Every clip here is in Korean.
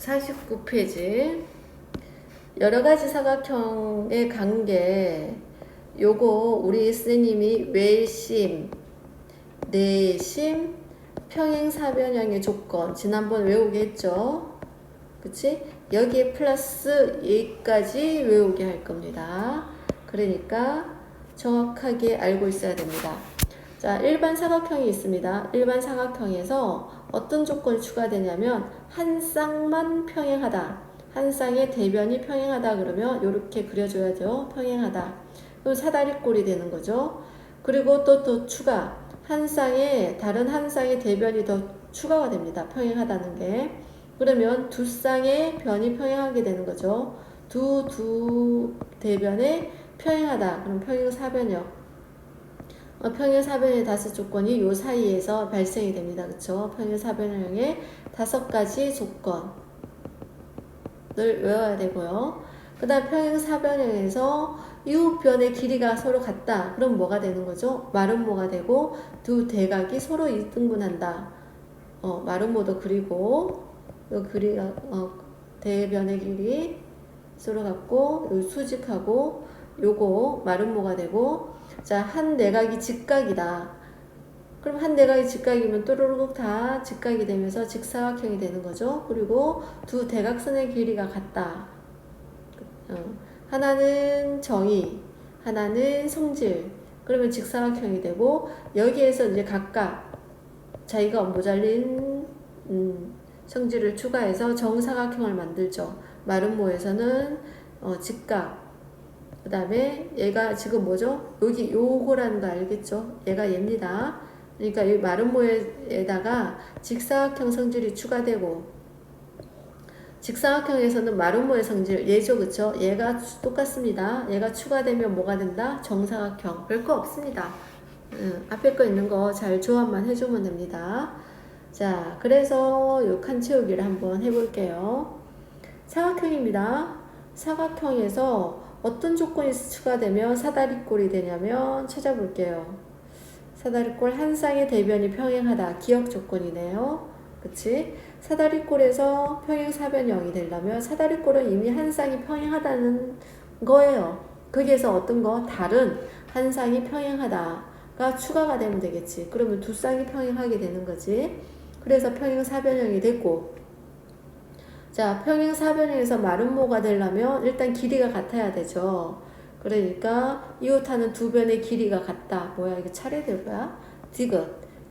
49페이지 여러 가지 사각형의 관계 요거 우리 선생님이 외심, 내심, 평행사변형의 조건 지난번 외우게 했죠. 그치? 여기에 플러스 얘까지 외우게 할 겁니다. 그러니까 정확하게 알고 있어야 됩니다. 자, 일반 사각형이 있습니다. 일반 사각형에서 어떤 조건이 추가되냐면 한 쌍만 평행하다. 한 쌍의 대변이 평행하다 그러면 이렇게 그려줘야죠. 평행하다. 그럼 사다리꼴이 되는 거죠. 그리고 또 또 추가. 한 쌍에 다른 한 쌍의 대변이 더 추가가 됩니다. 평행하다는 게. 그러면 두 쌍의 변이 평행하게 되는 거죠. 두, 두 대변에 평행하다. 그럼 평행 사변형. 어, 평행 사변의 다섯 조건이 요 사이에서 발생이 됩니다. 그쵸? 평행 사변형의 다섯 가지 조건을 외워야 되고요. 그 다음 평행 사변형에서 이웃변의 길이가 서로 같다. 그럼 뭐가 되는 거죠? 마름모가 되고 두 대각이 서로 이등분한다. 어, 마름모도 그리고 요 그리가 어, 대변의 길이 서로 같고 요 수직하고 요거 마름모가 되고 자 한 내각이 직각이다. 그럼 한 내각이 직각이면 또르륵 다 직각이 되면서 직사각형이 되는 거죠. 그리고 두 대각선의 길이가 같다. 어, 하나는 정의, 하나는 성질. 그러면 직사각형이 되고 여기에서 이제 각각 자기가 모자린 음, 성질을 추가해서 정사각형을 만들죠. 마름모에서는 어, 직각. 그 다음에 얘가 지금 뭐죠? 여기 요거라는 거 알겠죠? 얘가 얘입니다. 그러니까 이 마름모에다가 직사각형 성질이 추가되고 직사각형에서는 마름모의 성질 얘죠 그쵸? 얘가 똑같습니다. 얘가 추가되면 뭐가 된다? 정사각형. 별거 없습니다. 음, 앞에 거 있는 거 잘 조합만 해주면 됩니다. 자 그래서 요 칸 채우기를 한번 해볼게요. 사각형입니다. 사각형에서 어떤 조건이 추가되면 사다리꼴이 되냐면 찾아볼게요 사다리꼴 한 쌍의 대변이 평행하다 기억 조건이네요 그치? 사다리꼴에서 평행 사변형이 되려면 사다리꼴은 이미 한 쌍이 평행하다는 거예요. 거기에서 어떤 거? 다른 한 쌍이 평행하다가 추가가 되면 되겠지. 그러면 두 쌍이 평행하게 되는 거지. 그래서 평행 사변형이 됐고 자 평행 사변형에서 마름모가 되려면 일단 길이가 같아야 되죠. 그러니까 이웃하는 두 변의 길이가 같다. 뭐야 이게 차례대로야? 디귿.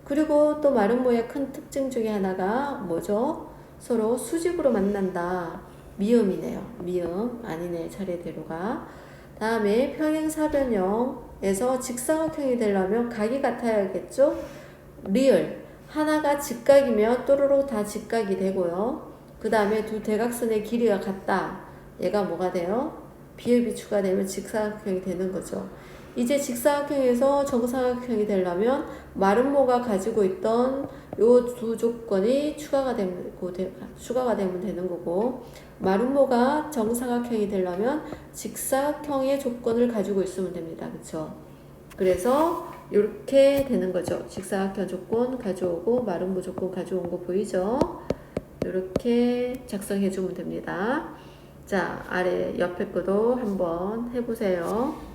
그리고 또 마름모의 큰 특징 중에 하나가 뭐죠? 서로 수직으로 만난다. 미음이네요. 미음. 아니네. 차례대로가. 다음에 평행 사변형에서 직사각형이 되려면 각이 같아야겠죠? 리을. 하나가 직각이면 또르르 다 직각이 되고요. 그 다음에 두 대각선의 길이가 같다. 얘가 뭐가 돼요? 비읍이 추가되면 직사각형이 되는 거죠. 이제 직사각형에서 정사각형이 되려면 마름모가 가지고 있던 요 두 조건이 추가가 되면, 추가가 되면 되는 거고 마름모가 정사각형이 되려면 직사각형의 조건을 가지고 있으면 됩니다. 그쵸? 그래서 이렇게 되는 거죠. 직사각형 조건 가져오고 마름모 조건 가져온 거 보이죠? 이렇게 작성해 주면 됩니다. 자, 아래 옆에 거도 한번 해보세요.